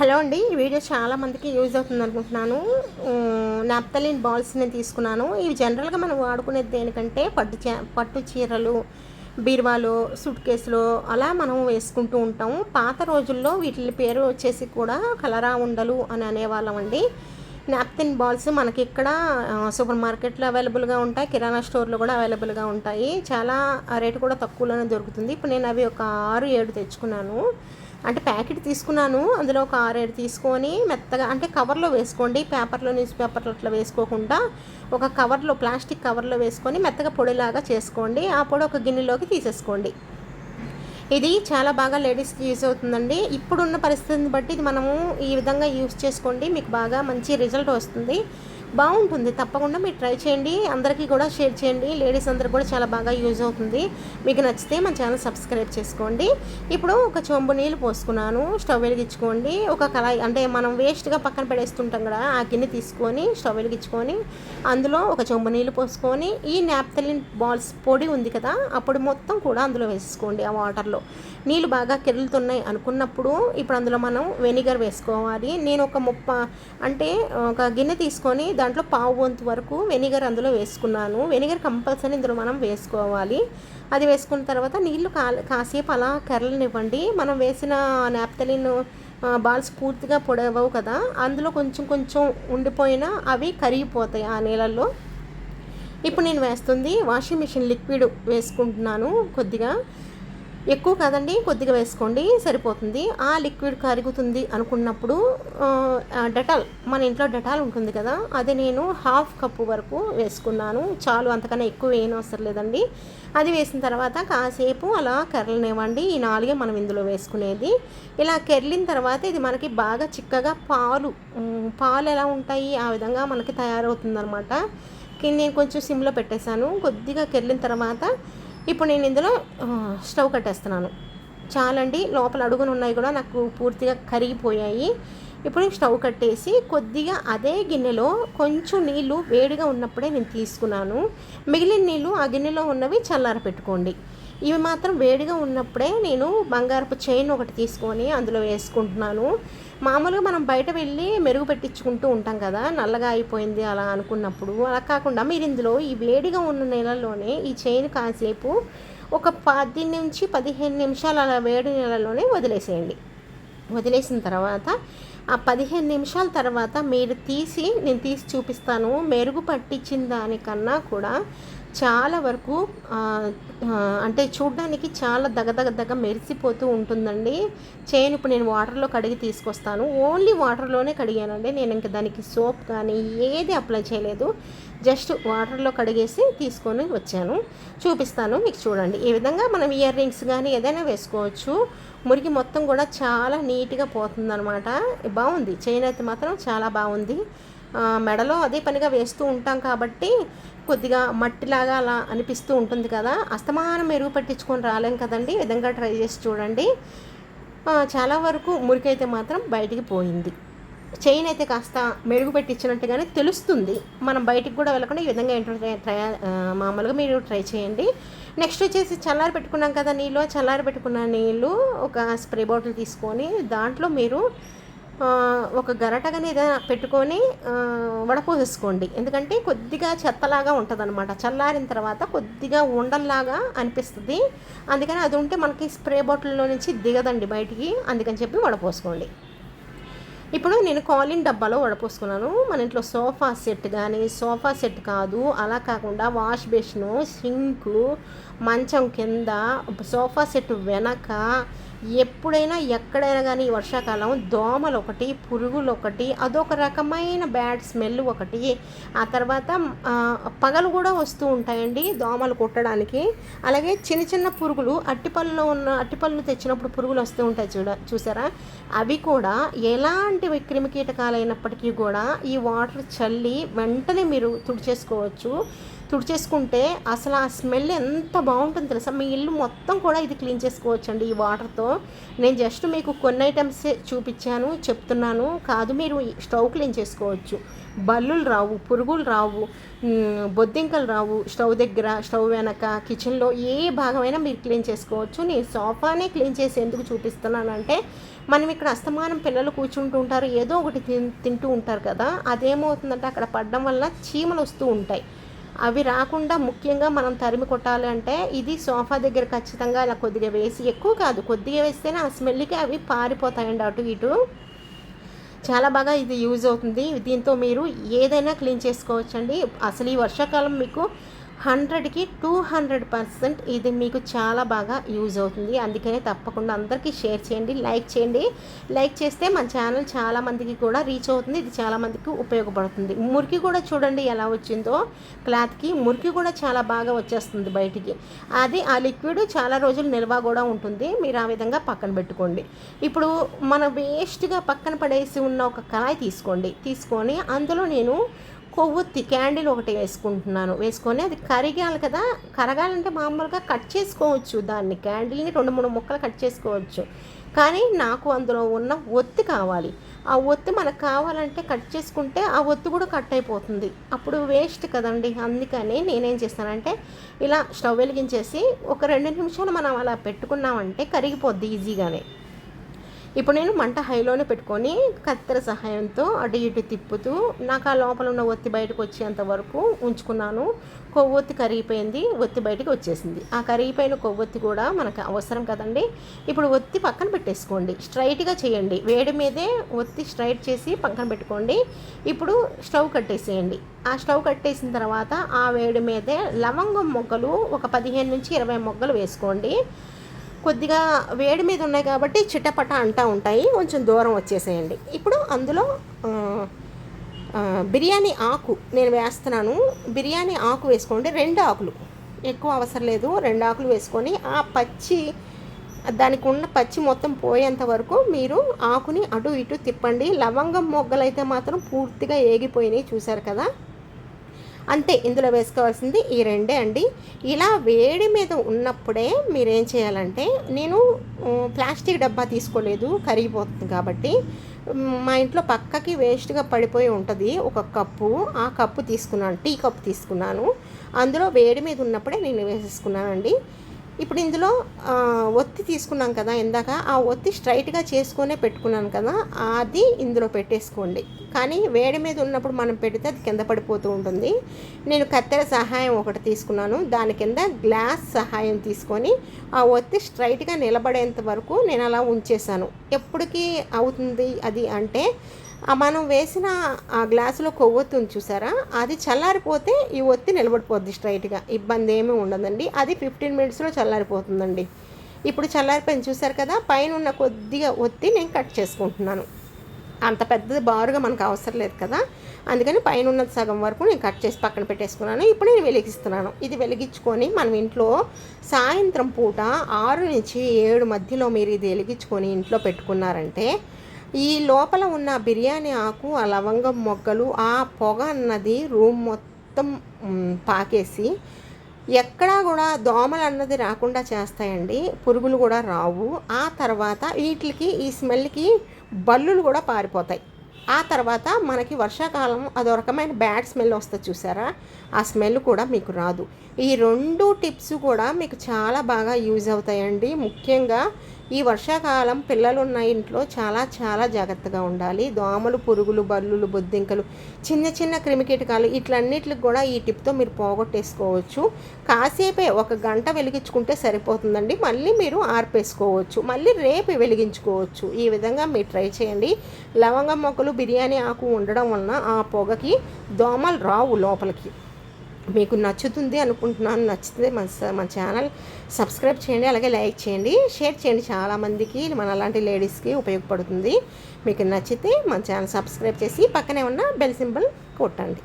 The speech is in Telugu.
హలో అండి ఈ వీడియో చాలా మందికి యూజ్ అవుతుంది అనుకుంటున్నాను. నాప్తలిన్ బాల్స్ నేను తీసుకున్నాను. ఇవి జనరల్గా మనం వాడుకునేది దేనికంటే పట్టు పట్టు చీరలు బీరువాలో సూట్ కేసులో అలా మనం వేసుకుంటూ ఉంటాము. పాత రోజుల్లో వీటి పేరు వచ్చేసి కూడా కలరా ఉండలు అని అనేవాళ్ళం అండి. నాప్కిన్ బాల్స్ మనకి ఇక్కడ సూపర్ మార్కెట్లో అవైలబుల్గా ఉంటాయి కిరాణా స్టోర్లో కూడా అవైలబుల్గా ఉంటాయి. చాలా రేటు కూడా తక్కువలోనే దొరుకుతుంది. ఇప్పుడు నేను అవి ఒక ఆరు ఏడు తెచ్చుకున్నాను. అంటే ప్యాకెట్ తీసుకున్నాను. అందులో ఒక ఆరు ఏడు తీసుకొని మెత్తగా అంటే కవర్లో వేసుకోండి. పేపర్లో న్యూస్ పేపర్లో అట్లా వేసుకోకుండా ఒక కవర్లో ప్లాస్టిక్ కవర్లో వేసుకొని మెత్తగా పొడిలాగా చేసుకోండి. ఆ పొడి ఒక గిన్నెలోకి తీసేసుకోండి. ఇది చాలా బాగా లేడీస్కి యూజ్ అవుతుందండి. ఇప్పుడున్న పరిస్థితిని బట్టి ఇది మనము ఈ విధంగా యూజ్ చేసుకోండి. మీకు బాగా మంచి రిజల్ట్ వస్తుంది. బాగుంటుంది. తప్పకుండా మీరు ట్రై చేయండి. అందరికీ కూడా షేర్ చేయండి. లేడీస్ అందరికి కూడా చాలా బాగా యూజ్ అవుతుంది. మీకు నచ్చితే మన ఛానల్ సబ్స్క్రైబ్ చేసుకోండి. ఇప్పుడు ఒక చెంబు నీళ్ళు పోసుకున్నాను. స్టవ్ వెలిగించుకోండి. ఒక కళాయి అంటే మనం వేస్ట్గా పక్కన పడేస్తుంటాం కదా ఆ గిన్నె తీసుకొని స్టవ్ వెలిగించుకొని అందులో ఒక చెంబు నీళ్ళు పోసుకొని ఈ నాప్తలిన్ బాల్స్ పొడి ఉంది కదా అప్పుడు మొత్తం కూడా అందులో వేసుకోండి ఆ వాటర్లో నీళ్ళు బాగా కెరులుతున్నాయి అనుకున్నప్పుడు ఇప్పుడు అందులో మనం వెనిగర్ వేసుకోవాలి. నేను ఒక ముప్ప అంటే ఒక గిన్నె తీసుకొని దాంట్లో పావు వంతు వరకు వెనిగర్ అందులో వేసుకున్నాను. వెనిగర్ కంపల్సరీ ఇందులో మనం వేసుకోవాలి. అది వేసుకున్న తర్వాత నీళ్ళు కా కాసేపు అలా కర్రలనివ్వండి మనం వేసిన నాప్తలిన్ బాల్స్ పూర్తిగా పొడవవు కదా. అందులో కొంచెం కొంచెం ఉండిపోయినా అవి కరిగిపోతాయి ఆ నీళ్ళల్లో. ఇప్పుడు నేను వేస్తుంది వాషింగ్ మిషన్ లిక్విడ్ వేసుకుంటున్నాను కొద్దిగా. ఎక్కువ కాదండి కొద్దిగా వేసుకోండి సరిపోతుంది. ఆ లిక్విడ్ కరుగుతుంది అనుకున్నప్పుడు డెటాల్ మన ఇంట్లో డెటాల్ ఉంటుంది కదా అది నేను హాఫ్ కప్పు వరకు వేసుకున్నాను. చాలు అంతకన్నా ఎక్కువ ఏం అవసరం లేదండి. అది వేసిన తర్వాత కాసేపు అలా కర్రలనివ్వండి ఈ నాలుగే మనం ఇందులో వేసుకునేది. ఇలా కెర్లిన తర్వాత ఇది మనకి బాగా చిక్కగా పాలు పాలు ఎలా ఉంటాయి ఆ విధంగా మనకి తయారవుతుందనమాట కింద నేను కొంచెం సిమ్లో పెట్టేశాను. కొద్దిగా కెర్లిన తర్వాత ఇప్పుడు నేను ఇందులో స్టవ్ కట్టేస్తున్నాను. చాలండి లోపల అడుగులు ఉన్నాయి కూడా నాకు పూర్తిగా కరిగిపోయాయి. ఇప్పుడు స్టవ్ కట్టేసి కొద్దిగా అదే గిన్నెలో కొంచెం నీళ్ళు వేడిగా ఉన్నప్పుడే నేను తీసుకున్నాను. మిగిలిన నీళ్ళు ఆ గిన్నెలో ఉన్నవి చల్లార పెట్టుకోండి. ఇవి మాత్రం వేడిగా ఉన్నప్పుడే నేను బంగారపు చైన్ ఒకటి తీసుకొని అందులో వేసుకుంటున్నాను. మామూలుగా మనం బయట వెళ్ళి మెరుగు పెట్టించుకుంటూ ఉంటాం కదా నల్లగా అయిపోయింది అలా అనుకున్నప్పుడు అలా కాకుండా మీరు ఇందులో ఈ వేడిగా ఉన్న నెలలోనే ఈ చైన్ కాసేపు ఒక పది నుంచి పదిహేను నిమిషాలు అలా వేడి నెలలోనే వదిలేసేయండి. వదిలేసిన తర్వాత ఆ పదిహేను నిమిషాల తర్వాత మీరు తీసి నేను తీసి చూపిస్తాను మెరుగు పట్టించిన దానికన్నా కూడా చాలా వరకు అంటే చూడడానికి చాలా దగదగ దగ మెరిసిపోతూ ఉంటుందండి. చైన్ ఇప్పుడు నేను వాటర్లో కడిగి తీసుకొస్తాను. ఓన్లీ వాటర్లోనే కడిగానండి. నేను ఇంకా దానికి సోప్ కానీ ఏది అప్లై చేయలేదు. జస్ట్ వాటర్లో కడిగేసి తీసుకొని వచ్చాను. చూపిస్తాను మీకు చూడండి. ఈ విధంగా మనం ఇయర్ రింగ్స్ కానీ ఏదైనా వేసుకోవచ్చు. మురికి మొత్తం కూడా చాలా నీట్గా పోతుందన్నమాట. బాగుంది. చైన్ అయితే మాత్రం చాలా బాగుంది. మెడలో అదే పనిగా వేస్తూ ఉంటాం కాబట్టి కొద్దిగా మట్టిలాగా అలా అనిపిస్తూ ఉంటుంది కదా. అస్తమానం మెరుగు పట్టించుకొని రాలేం కదండి. ఈ విధంగా ట్రై చేసి చూడండి. చాలా వరకు మురికైతే మాత్రం బయటికి పోయింది. చైన్ అయితే కాస్త మెరుగు పెట్టించినట్టుగానే తెలుస్తుంది. మనం బయటికి కూడా వెళ్ళకుండా ఈ విధంగా ఏంటో ట్రై మామూలుగా మీరు ట్రై చేయండి. నెక్స్ట్ వచ్చేసి చల్లారి పెట్టుకున్నాం కదా నీళ్ళు. చల్లారి పెట్టుకున్న నీళ్ళు ఒక స్ప్రే బాటిల్ తీసుకొని దాంట్లో మీరు ఒక గరటగానే ఏదైనా పెట్టుకొని వడపోసేసుకోండి. ఎందుకంటే కొద్దిగా చెత్తలాగా ఉంటుంది అనమాట చల్లారిన తర్వాత కొద్దిగా ఉండల్లాగా అనిపిస్తుంది. అందుకని అది ఉంటే మనకి స్ప్రే బాటిల్లో నుంచి దిగదండి బయటికి. అందుకని చెప్పి వడపోసుకోండి. ఇప్పుడు నేను కాలిన్ డబ్బాలో వడపోసుకున్నాను. మన ఇంట్లో సోఫా సెట్ కానీ సోఫా సెట్ కాదు. అలా కాకుండా వాష్ బేసిను సింకు మంచం కింద సోఫా సెట్ వెనక ఎప్పుడైనా ఎక్కడైనా కానీ వర్షాకాలం దోమలు ఒకటి పురుగులు ఒకటి అదొక రకమైన బ్యాడ్ స్మెల్ ఒకటి. ఆ తర్వాత పగలు కూడా వస్తూ ఉంటాయండి దోమలు కుట్టడానికి. అలాగే చిన్న చిన్న పురుగులు అట్టిపళ్ళలో ఉన్న అట్టిపళ్ళు తెచ్చినప్పుడు పురుగులు వస్తూ ఉంటాయి చూడ చూసారా? అవి కూడా ఎలాంటి క్రిమికీటకాలైనప్పటికీ కూడా ఈ వాటర్ చల్లి వెంటనే మీరు తుడిచేసుకోవచ్చు. తుడిచేసుకుంటే అసలు ఆ స్మెల్ ఎంత బాగుంటుందో తెలుసా? మీ ఇల్లు మొత్తం కూడా ఇది క్లీన్ చేసుకోవచ్చండి ఈ వాటర్తో. నేను జస్ట్ మీకు కొన్ని ఐటమ్స్ చూపించాను చెప్తున్నాను. కాదు మీరు స్టవ్ క్లీన్ చేసుకోవచ్చు. బల్లులు రావు పురుగులు రావు బొద్దింకలు రావు స్టవ్ దగ్గర స్టవ్ వెనక కిచెన్లో ఏ భాగమైనా మీరు క్లీన్ చేసుకోవచ్చు. నేను సోఫానే క్లీన్ చేసి ఎందుకు చూపిస్తున్నానంటే మనం ఇక్కడ అస్తమానం పిల్లలు కూర్చుంటూ ఉంటారు ఏదో ఒకటి తింటూ ఉంటారు కదా అదేమవుతుందంటే అక్కడ పడడం వల్ల చీమలు వస్తూ ఉంటాయి. అవి రాకుండా ముఖ్యంగా మనం తరిమి కొట్టాలి అంటే ఇది సోఫా దగ్గర ఖచ్చితంగా ఇలా కొద్దిగా వేసి ఎక్కువ కాదు కొద్దిగా వేస్తేనే ఆ స్మెల్కి అవి పారిపోతాయండి అటు ఇటు. చాలా బాగా ఇది యూజ్ అవుతుంది. దీంతో మీరు ఏదైనా క్లీన్ చేసుకోవచ్చండి. అసలు ఈ వర్షాకాలం మీకు హండ్రెడ్కి టూ హండ్రెడ్ పర్సెంట్ ఇది మీకు చాలా బాగా యూజ్ అవుతుంది. అందుకనే తప్పకుండా అందరికీ షేర్ చేయండి లైక్ చేయండి. లైక్ చేస్తే మన ఛానల్ చాలా మందికి కూడా రీచ్ అవుతుంది. ఇది చాలా మందికి ఉపయోగపడుతుంది. మురికి కూడా చూడండి ఎలా వచ్చిందో. క్లాత్కి మురికి కూడా చాలా బాగా వచ్చేస్తుంది బయటికి. అది ఆ లిక్విడ్ చాలా రోజులు నిల్వ కూడా ఉంటుంది. మీరు ఆ విధంగా పక్కన పెట్టుకోండి. ఇప్పుడు మన వేస్ట్గా పక్కన పడేసి ఉన్న ఒక కళాయి తీసుకోండి. తీసుకొని అందులో నేను కొవ్వొత్తి క్యాండిల్ ఒకటి వేసుకుంటున్నాను. వేసుకొని అది కరిగాలి కదా. కరగాలంటే మామూలుగా కట్ చేసుకోవచ్చు దాన్ని. క్యాండిల్ని రెండు మూడు ముక్కలు కట్ చేసుకోవచ్చు. కానీ నాకు అందులో ఉన్న ఒత్తి కావాలి. ఆ ఒత్తి మనకు కావాలంటే కట్ చేసుకుంటే ఆ ఒత్తి కూడా కట్ అయిపోతుంది. అప్పుడు వేస్ట్ కదండి. అందుకని నేనేం చేస్తానంటే ఇలా స్టవ్ వెలిగించేసి ఒక రెండు నిమిషాలు మనం అలా పెట్టుకున్నామంటే కరిగిపోద్ది ఈజీగానే. ఇప్పుడు నేను మంట హైలోనే పెట్టుకొని కత్తెర సహాయంతో అటు ఇటు తిప్పుతూ నాకు ఆ లోపల ఉన్న ఒత్తి బయటకు వచ్చేంత వరకు ఉంచుకున్నాను. కొవ్వొత్తి కరిగిపోయింది ఒత్తి బయటకు వచ్చేసింది. ఆ కరిగిపోయిన కొవ్వొత్తి కూడా మనకు అవసరం కదండి. ఇప్పుడు ఒత్తి పక్కన పెట్టేసుకోండి. స్ట్రైట్గా చేయండి. వేడి మీదే ఒత్తి స్ట్రైట్ చేసి పక్కన పెట్టుకోండి. ఇప్పుడు స్టవ్ కట్టేసేయండి. ఆ స్టవ్ కట్టేసిన తర్వాత ఆ వేడి మీదే లవంగం మొగ్గలు ఒక పదిహేను నుంచి ఇరవై మొగ్గలు వేసుకోండి. కొద్దిగా వేడి మీద ఉన్నాయి కాబట్టి చిట్టపట అంటా ఉంటాయి. కొంచెం దూరం వచ్చేసేయండి. ఇప్పుడు అందులో బిర్యానీ ఆకు నేను వేస్తున్నాను. బిర్యానీ ఆకు వేసుకోండి. రెండు ఆకులు. ఎక్కువ అవసరం లేదు. రెండు ఆకులు వేసుకొని ఆ పచ్చి దానికి ఉన్న పచ్చి మొత్తం పోయేంత వరకు మీరు ఆకుని అటు ఇటు తిప్పండి. లవంగం మొగ్గలు అయితే మాత్రం పూర్తిగా ఏగిపోయినాయి. చూసారు కదా? అంతే ఇందులో వేసుకోవాల్సింది ఈ రెండే అండి. ఇలా వేడి మీద ఉన్నప్పుడే మీరేం చేయాలంటే నేను ప్లాస్టిక్ డబ్బా తీసుకోలేదు కరిగిపోతుంది కాబట్టి మా ఇంట్లో పక్కకి వేస్ట్గా పడిపోయి ఉంటుంది ఒక కప్పు. ఆ కప్పు తీసుకున్నాను టీ కప్పు తీసుకున్నాను. అందులో వేడి మీద ఉన్నప్పుడే నేను వేసేసుకున్నానండి. ఇప్పుడు ఇందులో ఒత్తి తీసుకున్నాం కదా ఇందాక ఆ ఒత్తి స్ట్రైట్గా చేసుకునే పెట్టుకున్నాను కదా అది ఇందులో పెట్టేసుకోండి. కానీ వేడి మీద ఉన్నప్పుడు మనం పెడితే అది కింద పడిపోతూ ఉంటుంది. నేను కత్తెర సహాయం ఒకటి తీసుకున్నాను. దాని కింద గ్లాస్ సహాయం తీసుకొని ఆ ఒత్తి స్ట్రైట్గా నిలబడేంత వరకు నేను అలా ఉంచేసాను ఎప్పటికీ అవుతుంది అది అంటే మనం వేసిన ఆ గ్లాసులో కొవ్వొత్తి ఉంది చూసారా? అది చల్లారిపోతే ఈ ఒత్తి నిలబడిపోద్ది స్ట్రైట్గా ఇబ్బంది ఏమీ ఉండదండి. అది ఫిఫ్టీన్ మినిట్స్లో చల్లారిపోతుందండి. ఇప్పుడు చల్లారిపోయింది చూసారు కదా? పైన ఉన్న కొద్దిగా ఒత్తి నేను కట్ చేసుకుంటున్నాను. అంత పెద్దది బారుగా మనకు అవసరం లేదు కదా? అందుకని పైన ఉన్న సగం వరకు నేను కట్ చేసి పక్కన పెట్టేసుకున్నాను. ఇప్పుడు నేను వెలిగిస్తున్నాను. ఇది వెలిగించుకొని మనం ఇంట్లో సాయంత్రం పూట ఆరు నుంచి ఏడు మధ్యలో మీరు ఇది వెలిగించుకొని ఇంట్లో పెట్టుకున్నారంటే ఈ లోపల ఉన్న బిర్యానీ ఆకు ఆ లవంగం మొగ్గలు ఆ పొగ అన్నది రూమ్ మొత్తం పాకేసి ఎక్కడా కూడా దోమలు అన్నది రాకుండా చేస్తాయండి. పురుగులు కూడా రావు. ఆ తర్వాత వీటికి ఈ స్మెల్కి బల్లులు కూడా పారిపోతాయి. ఆ తర్వాత మనకి వర్షాకాలం అదో రకమైన బ్యాడ్ స్మెల్ వస్తుంది చూసారా? ఆ స్మెల్ కూడా మీకు రాదు. ఈ రెండు టిప్స్ కూడా మీకు చాలా బాగా యూజ్ అవుతాయండి. ముఖ్యంగా ఈ వర్షాకాలం పిల్లలు ఉన్న ఇంట్లో చాలా చాలా జాగ్రత్తగా ఉండాలి. దోమలు పురుగులు బల్లులు బొద్దింకలు చిన్న చిన్న క్రిమికీటకాలు ఇట్లన్నిటికి కూడా ఈ టిప్తో మీరు పోగొట్టేసుకోవచ్చు. కాసేపే ఒక గంట వెలిగించుకుంటే సరిపోతుందండి. మళ్ళీ మీరు ఆర్పేసుకోవచ్చు. మళ్ళీ రేపు వెలిగించుకోవచ్చు. ఈ విధంగా మీరు ట్రై చేయండి. లవంగం మొక్కలు బిర్యానీ ఆకు ఉండడం వలన ఆ పొగకి దోమలు రావు లోపలికి. మీకు నచ్చుతుంది అనుకుంటున్నాను నచ్చితే మన మన ఛానల్ సబ్స్క్రైబ్ చేయండి అలాగే లైక్ చేయండి షేర్ చేయండి. చాలామందికి మన అలాంటి లేడీస్కి ఉపయోగపడుతుంది. మీకు నచ్చితే మన ఛానల్ సబ్స్క్రైబ్ చేసి పక్కనే ఉన్న బెల్ సింబల్ కొట్టండి.